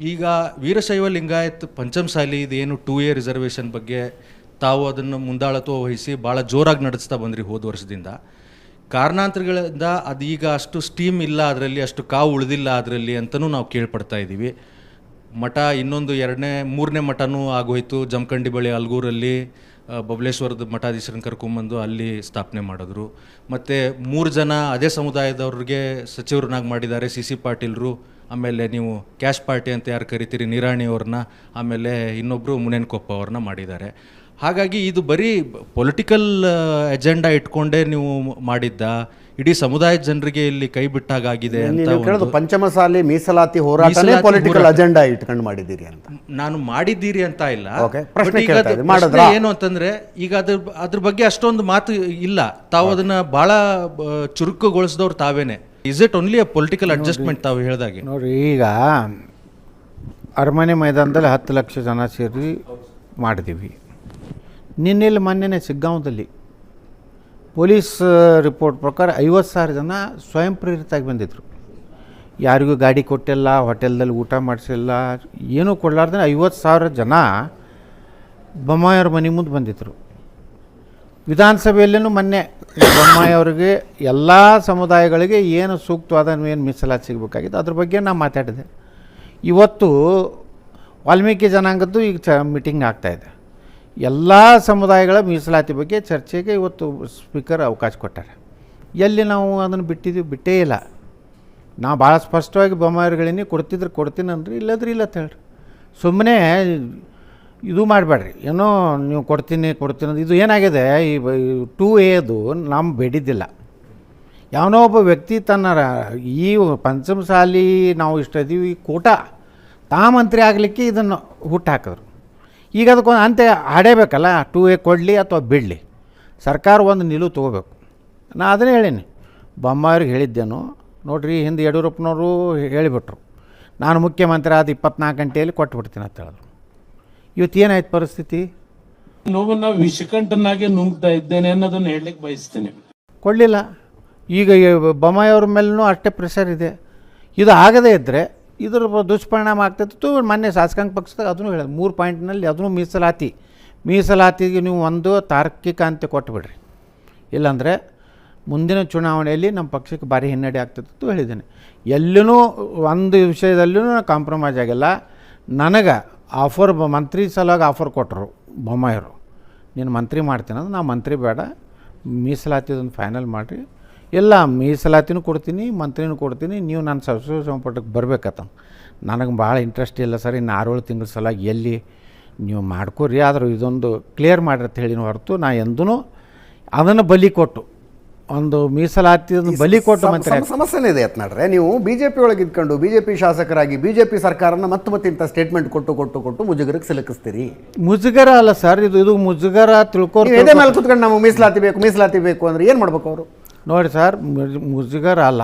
ಈಗ ವೀರಶೈವ ಲಿಂಗಾಯತ್ ಪಂಚಮಸಾಲಿ ಇದೇನು two A reservation ಬಗ್ಗೆ ತಾವು ಅದನ್ನು ಮುಂದಾಳತ್ವ ವಹಿಸಿ ಭಾಳ ಜೋರಾಗಿ ನಡೆಸ್ತಾ ಬಂದ್ರಿ ಹೋದ ವರ್ಷದಿಂದ. ಕಾರಣಾಂತರಗಳಿಂದ ಅದು ಈಗ ಅಷ್ಟು ಸ್ಟೀಮ್ ಇಲ್ಲ ಅದರಲ್ಲಿ, ಅಷ್ಟು ಕಾವು ಉಳಿದಿಲ್ಲ ಅದರಲ್ಲಿ ಅಂತಲೂ ನಾವು ಕೇಳ್ಪಡ್ತಾ ಇದ್ದೀವಿ. ಮಠ ಇನ್ನೊಂದು ಎರಡನೇ, ಮೂರನೇ ಮಠನೂ ಆಗೋಯ್ತು. ಜಮಖಂಡಿ ಬಳಿ ಅಲ್ಗೂರಲ್ಲಿ ಬಬಲೇಶ್ವರದ ಮಠಾಧೀಶರನ್ನ ಕರ್ಕೊಂಬಂದು ಅಲ್ಲಿ ಸ್ಥಾಪನೆ ಮಾಡಿದ್ರು. ಮತ್ತು ಮೂರು ಜನ ಅದೇ ಸಮುದಾಯದವ್ರಿಗೆ ಸಚಿವರನ್ನಾಗಿ ಮಾಡಿದ್ದಾರೆ ಸಿ ಸಿ ಪಾಟೀಲ್ರು. ಆಮೇಲೆ ನೀವು ಕ್ಯಾಶ್ ಪಾರ್ಟಿ ಅಂತ ಯಾರು ಕರಿತೀರಿ? ನಿರಾಣಿ ಅವ್ರನ್ನ ಆಮೇಲೆ ಇನ್ನೊಬ್ಬರು ಮುನೇನ್ಕೊಪ್ಪ ಅವ್ರನ್ನ ಮಾಡಿದ್ದಾರೆ. ಹಾಗಾಗಿ ಇದು ಬರೀ ಪೊಲಿಟಿಕಲ್ ಎಜೆಂಡಾ ಇಟ್ಕೊಂಡೇ ನೀವು ಮಾಡಿದ್ದ ಇಡೀ ಸಮುದಾಯದ ಜನರಿಗೆ ಇಲ್ಲಿ ಕೈ ಬಿಟ್ಟಾಗಿದೆ ಅಂತ ಪಂಚಮಸಾಲಿ ಮೀಸಲಾತಿ ಹೋರಾಟನೇ ಮೀಸಲಾತಿ ಪೊಲಿಟಿಕಲ್ ಅಜೆಂಡಾ ಇಟ್ಕೊಂಡು ಮಾಡಿದ್ದೀರಿ ಅಂತ. ನಾನು ಮಾಡಿದ್ದೀರಿ ಅಂತ ಇಲ್ಲ? ಏನು ಅಂತಂದ್ರೆ ಈಗ ಅದ್ರ ಅದ್ರ ಬಗ್ಗೆ ಅಷ್ಟೊಂದು ಮಾತು ಇಲ್ಲ. ತಾವು ಅದನ್ನ ಬಹಳ ಚುರುಕುಗೊಳಿಸಿದವ್ರು ತಾವೇನೆ. Is it only a political adjustment ತಾವು ಹೇಳಿದಾಗೆ? ನೋಡಿ ಈಗ ಅರಮನೆ ಮೈದಾನದಲ್ಲಿ ಹತ್ತು ಲಕ್ಷ ಜನ ಸೇರಿ ಮಾಡಿದ್ದೀವಿ ನಿನ್ನೆಲ್ಲಿ ಮೊನ್ನೆನೇ ಸಿಗ್ಗಾಂವದಲ್ಲಿ ಪೊಲೀಸ್ ರಿಪೋರ್ಟ್ ಪ್ರಕಾರ ಐವತ್ತು ಸಾವಿರ ಜನ ಸ್ವಯಂ ಪ್ರೇರಿತಾಗಿ ಬಂದಿದ್ದರು ಯಾರಿಗೂ ಗಾಡಿ ಕೊಟ್ಟಿಲ್ಲ ಹೋಟೆಲ್ದಲ್ಲಿ ಊಟ ಮಾಡಿಸಿಲ್ಲ ಏನೂ ಕೊಡಲಾರ್ದೆ ಐವತ್ತು ಸಾವಿರ ಜನ ಬೊಮ್ಮಾಯವ್ರ ಮನೆ ಮುಂದೆ ಬಂದಿದ್ದರು ವಿಧಾನಸಭೆಯಲ್ಲೂ ಮೊನ್ನೆ ಬೊಮ್ಮಾಯಿ ಅವರಿಗೆ ಎಲ್ಲ ಸಮುದಾಯಗಳಿಗೆ ಏನು ಸೂಕ್ತವಾದ ಏನು ಮೀಸಲಾತಿ ಸಿಗಬೇಕಾಗಿತ್ತು, ಅದ್ರ ಬಗ್ಗೆ ನಾನು ಮಾತಾಡಿದೆ. ಇವತ್ತು ವಾಲ್ಮೀಕಿ ಜನಾಂಗದ್ದು ಈಗ ಚ ಮೀಟಿಂಗ್ ಆಗ್ತಾಯಿದೆ ಎಲ್ಲ ಸಮುದಾಯಗಳ ಮೀಸಲಾತಿ ಬಗ್ಗೆ ಚರ್ಚೆಗೆ ಇವತ್ತು ಸ್ಪೀಕರ್ ಅವಕಾಶ ಕೊಟ್ಟಾರೆ. ಎಲ್ಲಿ ನಾವು ಅದನ್ನು ಬಿಟ್ಟಿದ್ದೀವಿ ಬಿಟ್ಟೇ ಇಲ್ಲ. ನಾವು ಭಾಳ ಸ್ಪಷ್ಟವಾಗಿ ಬೊಮ್ಮಾಯಿಗಳಿನಿ ಕೊಡ್ತಿದ್ರೆ ಕೊಡ್ತೀನಿ ಅಂದ್ರಿ ಇಲ್ಲದ್ರೆ ಇಲ್ಲ ಹೇಳ್ರಿ. ಸುಮ್ಮನೆ ಇದು ಮಾಡಬೇಡ್ರಿ. ಏನೋ ನೀವು ಕೊಡ್ತೀನಿ ಕೊಡ್ತೀನಿ ಇದು ಏನಾಗಿದೆ, ಈ ಟೂ ಎದು ನಮ್ಮ ಬೇಡಿದ್ದಿಲ್ಲ ಯಾವನೋ ಒಬ್ಬ ವ್ಯಕ್ತಿ ತನ್ನ ಈ ಈ ಪಂಚಮಸಾಲಿ ನಾವು ಇಷ್ಟು ಇದೀವಿ ಕೂಟ, ತಾ ಮಂತ್ರಿ ಆಗಲಿಕ್ಕೆ ಇದನ್ನು ಹುಟ್ಟು ಹಾಕಿದ್ರು. ಈಗ ಅದಕ್ಕೊಂದು ಅಂತೆ ಆಡೇಬೇಕಲ್ಲ ಟೂ ಎ ಕೊಡಲಿ ಅಥವಾ ಬಿಡಲಿ. ಸರ್ಕಾರ ಒಂದು ನಿಲುವು ತೊಗೋಬೇಕು. ನಾ ಅದನ್ನೇ ಹೇಳೀನಿ. ಬೊಮ್ಮಾಯಿಗೆ ಹೇಳಿದ್ದೇನು. ನೋಡಿರಿ, ಹಿಂದೆ ಯಡಿಯೂರಪ್ಪನವರು ಹೇಳಿಬಿಟ್ರು. ನಾನು ಮುಖ್ಯಮಂತ್ರಿ ಆದ ಇಪ್ಪತ್ನಾಲ್ಕು ಗಂಟೆಯಲ್ಲಿ ಕೊಟ್ಟುಬಿಡ್ತೀನಿ ಅಂತ ಹೇಳಿದ್ರು. ಇವತ್ತು ಏನಾಯ್ತು ಪರಿಸ್ಥಿತಿ ನೋವನ್ನ ವಿಷಕಂಠನಾಗೆ ನುಂಗ್ತಾ ಇದ್ದೇನೆ ಅನ್ನೋದನ್ನ ಹೇಳಲಿಕ್ಕೆ ಬಯಸ್ತೇನೆ. ಕೊಡಲಿಲ್ಲ ಈಗ ಬೊಮ್ಮಾಯಿಯವ್ರ ಮೇಲೂ ಅಷ್ಟೇ ಪ್ರೆಷರ್ ಇದೆ. ಇದು ಆಗದೇ ಇದ್ದರೆ ಇದರ ದುಷ್ಪರಿಣಾಮ ಆಗ್ತಿತ್ತು ಮೊನ್ನೆ ಶಾಸಕಾಂಗ ಪಕ್ಷದಾಗ ಅದನ್ನು ಹೇಳೋದು ಮೂರು ಪಾಯಿಂಟ್ನಲ್ಲಿ ಅದನ್ನು ಮೀಸಲಾತಿ. ಮೀಸಲಾತಿಗೆ ನೀವು ಒಂದು ತಾರ್ಕಿಕ ಅಂತ ಕೊಟ್ಟುಬಿಡ್ರಿ ಇಲ್ಲಾಂದರೆ ಮುಂದಿನ ಚುನಾವಣೆಯಲ್ಲಿ ನಮ್ಮ ಪಕ್ಷಕ್ಕೆ ಭಾರಿ ಹಿನ್ನಡೆ ಆಗ್ತಿತ್ತು ಹೇಳಿದ್ದೇನೆ. ಎಲ್ಲೂ ಒಂದು ವಿಷಯದಲ್ಲೂ ಕಾಂಪ್ರಮೈಸ್ ಆಗಿಲ್ಲ. ನನಗೆ ಆಫರ್ ಮಂತ್ರಿ ಸಲುವಾಗಿ ಆಫರ್ ಕೊಟ್ಟರು ಬೊಮ್ಮಾಯರು ನೀನು ಮಂತ್ರಿ ಮಾಡ್ತೀನಿ ಅಂದ್ರೆ ನಾ ಮಂತ್ರಿ ಬೇಡ, ಮೀಸಲಾತಿದೊಂದು ಫೈನಲ್ ಮಾಡಿರಿ. ಇಲ್ಲ ಮೀಸಲಾತಿನೂ ಕೊಡ್ತೀನಿ, ಮಂತ್ರಿನೂ ಕೊಡ್ತೀನಿ, ನೀವು ನನ್ನ ಸಚಿವ ಸಂಪುಟಕ್ಕೆ ಬರಬೇಕತ್ತ ನನಗೆ ಭಾಳ ಇಂಟ್ರೆಸ್ಟ್ ಇಲ್ಲ ಸರ್, ಇನ್ನು ಆರೇಳು ತಿಂಗಳ ಸಲಾಗಿ ಎಲ್ಲಿ ನೀವು ಮಾಡ್ಕೋರಿ, ಆದರೂ ಇದೊಂದು ಕ್ಲಿಯರ್ ಮಾಡಿರಿ ಅಂತ ಹೇಳಿನ ಹೊರತು ನಾ ಎಂದೂ ಅದನ್ನು ಬಲಿ ಕೊಟ್ಟು ಒಂದು ಮೀಸಲಾತಿ ಬಲಿ ಕೊಟ್ಟು ಮತ್ತೆ ಸಮಸ್ಯೆನೇ ಇದೆ ಯತ್ನಾಡ್ರೆ ನೀವು ಬಿಜೆಪಿ ಒಳಗೆ ಇದ್ಕೊಂಡು ಬಿಜೆಪಿ ಶಾಸಕರಾಗಿ ಬಿಜೆಪಿ ಸರ್ಕಾರನ ಮತ್ತೆ ಮತ್ತೆ ಇಂಥ ಸ್ಟೇಟ್ಮೆಂಟ್ ಕೊಟ್ಟು ಕೊಟ್ಟು ಕೊಟ್ಟು ಮುಜುಗರಕ್ಕೆ ಸಿಲುಕಿಸ್ತೀರಿ. ಮುಜುಗರ ಅಲ್ಲ ಸರ್ ಇದು ಇದು ಮುಜುಗರ ತಿಳ್ಕೊಂಡು ಎದೆ ಮೇಲೆ ಕುತ್ಕೊಂಡು ನಾವು ಮೀಸಲಾತಿ ಬೇಕು ಮೀಸಲಾತಿ ಬೇಕು ಅಂದ್ರೆ ಏನು ಮಾಡ್ಬೇಕು ಅವರು? ನೋಡಿ ಸರ್ ಮುಜ್- ಮುಜುಗರ ಅಲ್ಲ.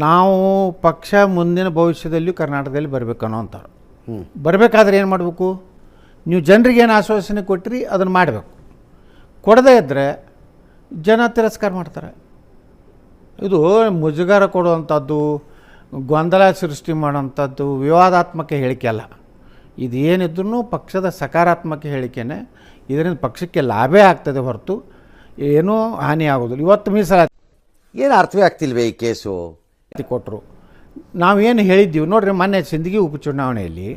ನಾವು ಪಕ್ಷ ಮುಂದಿನ ಭವಿಷ್ಯದಲ್ಲಿಯೂ ಕರ್ನಾಟಕದಲ್ಲಿ ಬರಬೇಕು ಅಂತಾರೆ ಅಂಥವ್ರು. ಬರಬೇಕಾದ್ರೆ ಏನು ಮಾಡಬೇಕು? ನೀವು ಜನರಿಗೆ ಏನು ಆಶ್ವಾಸನೆ ಕೊಟ್ಟಿರಿ ಅದನ್ನು ಮಾಡಬೇಕು. ಕೊಡದೇ ಇದ್ದರೆ ಜನ ತಿರಸ್ಕಾರ ಮಾಡ್ತಾರೆ. ಇದು ಮುಜುಗರ ಕೊಡುವಂಥದ್ದು ಗೊಂದಲ ಸೃಷ್ಟಿ ಮಾಡೋವಂಥದ್ದು ವಿವಾದಾತ್ಮಕ ಹೇಳಿಕೆ ಅಲ್ಲ. ಇದು ಏನಿದ್ರೂ ಪಕ್ಷದ ಸಕಾರಾತ್ಮಕ ಹೇಳಿಕೆನೆ ಇದರಿಂದ ಪಕ್ಷಕ್ಕೆ ಲಾಭೇ ಆಗ್ತದೆ ಹೊರತು ಏನೂ ಹಾನಿ ಆಗೋದಿಲ್ಲ. ಇವತ್ತು ಮೀಸಲಾತಿ ಏನು ಅರ್ಥವೇ ಆಗ್ತಿಲ್ವೇ ಈ ಕೇಸು? ಕೊಟ್ಟರು ನಾವೇನು ಹೇಳಿದ್ದೀವಿ ನೋಡ್ರಿ ಮೊನ್ನೆ ಸಿಂದಗಿ ಉಪಚುನಾವಣೆಯಲ್ಲಿ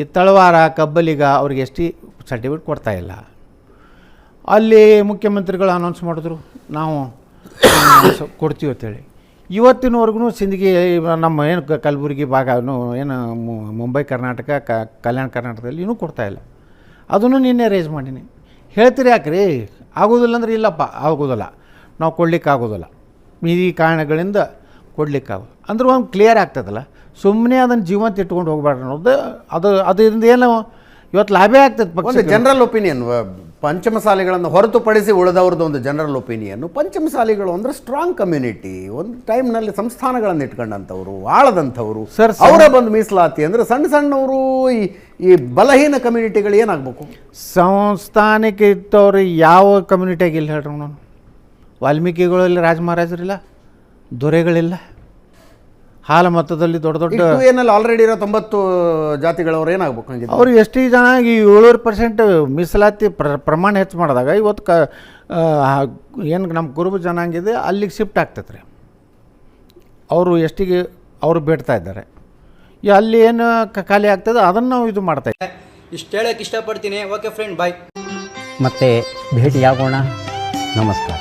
ಈ ತಳವಾರ ಕಬ್ಬಲಿಗ ಅವ್ರಿಗೆ ಎಸ್ ಟಿ ಸರ್ಟಿಫಿಕೇಟ್ ಕೊಡ್ತಾ ಇಲ್ಲ. ಅಲ್ಲಿ ಮುಖ್ಯಮಂತ್ರಿಗಳು ಅನೌನ್ಸ್ ಮಾಡಿದ್ರು, ನಾವು ಕೊಡ್ತೀವಿ ಅಂತೇಳಿ. ಇವತ್ತಿನವರೆಗೂ ಸಿಂದಗಿ, ನಮ್ಮ ಏನು ಕಲಬುರಗಿ ಭಾಗ, ಏನು ಮುಂಬೈ ಕರ್ನಾಟಕ, ಕ, ಕಲ್ಯಾಣ ಕರ್ನಾಟಕದಲ್ಲಿ ಇನ್ನೂ ಕೊಡ್ತಾಯಿಲ್ಲ ಅದನ್ನು ನಿನ್ನೆ ರೇಸ್ ಮಾಡೀನಿ. ಹೇಳ್ತೀರಿ ಯಾಕ್ರಿ? ಆಗೋದಿಲ್ಲ ಅಂದ್ರೆ ಇಲ್ಲಪ್ಪ, ಆಗೋದಿಲ್ಲ. ನಾವು ಕೊಡ್ಲಿಕ್ಕೆ ಆಗೋದಿಲ್ಲ ಈ ಕಾರಣಗಳಿಂದ ಕೊಡ್ಲಿಕ್ಕೆ ಆಗೋದು ಅಂದ್ರೆ ಒಂದು ಕ್ಲಿಯರ್ ಆಗ್ತದಲ್ಲ. ಸುಮ್ಮನೆ ಅದನ್ನು ಜೀವಂತ ಇಟ್ಕೊಂಡು ಹೋಗ್ಬಾರ್ದು ಅನ್ನೋದು, ಅದು, ಅದರಿಂದ ಏನು ಇವತ್ತು ಲಾಭೇ ಆಗ್ತದೆ ಜನರಲ್ ಒಪಿನಿಯನ್ ಪಂಚಮಸಾಲಿಗಳನ್ನು ಹೊರತುಪಡಿಸಿ ಉಳಿದವ್ರದ್ದು ಒಂದು ಜನರಲ್ ಒಪಿನಿಯನ್ನು ಪಂಚಮಸಾಲಿಗಳು ಅಂದ್ರೆ ಸ್ಟ್ರಾಂಗ್ ಕಮ್ಯುನಿಟಿ ಒಂದು ಟೈಮ್ನಲ್ಲಿ ಸಂಸ್ಥಾನಗಳನ್ನು ಇಟ್ಕೊಂಡಂಥವ್ರು ಆಳದಂಥವ್ರು. ಸರ್ ಅವರೇ ಬಂದು ಮೀಸಲಾತಿ ಅಂದ್ರೆ ಸಣ್ಣ ಸಣ್ಣವರು ಈ ಈ ಬಲಹೀನ ಕಮ್ಯುನಿಟಿಗಳು ಏನಾಗಬೇಕು? ಸಂಸ್ಥಾನಕ್ಕೆ ಇದ್ದವ್ರು ಯಾವ ಕಮ್ಯುನಿಟಿಯಾಗಿಲ್ಲ ಹೇಳ್ರಿ ನಾನು ವಾಲ್ಮೀಕಿಗಳಲ್ಲಿ ರಾಜ ಮಹಾರಾಜರಿಲ್ಲ ದೊರೆಗಳಿಲ್ಲ. ಹಾಲು ಮೊತ್ತದಲ್ಲಿ ದೊಡ್ಡ ದೊಡ್ಡ ಏನಲ್ಲಿ ಆಲ್ರೆಡಿ ಇರೋ ತೊಂಬತ್ತು ಜಾತಿಗಳವ್ರು ಏನಾಗಬೇಕು ಅವ್ರು ಅವರು ಎಷ್ಟು ಜನ ಈ ಏಳೂರು ಪರ್ಸೆಂಟ್ ಮೀಸಲಾತಿ ಪ್ರ ಪ್ರಮಾಣ ಹೆಚ್ಚು ಮಾಡಿದಾಗ ಇವತ್ತು ಕ ಏನು ನಮ್ಮ ಕುರುಬ ಜನಾಂಗ ಇದೆ ಅಲ್ಲಿಗೆ ಶಿಫ್ಟ್ ಆಗ್ತೈತೆ ರೀ ಅವರು ಎಷ್ಟಿಗೆ ಅವರು ಬೇಡ್ತಾ ಇದ್ದಾರೆ. ಈ ಅಲ್ಲಿ ಏನು ಕ- ಖಾಲಿ ಆಗ್ತದೆ ಅದನ್ನು ನಾವು ಇದು ಮಾಡ್ತಾ ಇದ್ದೀವಿ ಇಷ್ಟು ಹೇಳಕ್ಕೆ ಇಷ್ಟಪಡ್ತೀನಿ. ಓಕೆ ಫ್ರೆಂಡ್ ಬಾಯ್ ಮತ್ತೆ ಭೇಟಿಯಾಗೋಣ. ನಮಸ್ಕಾರ.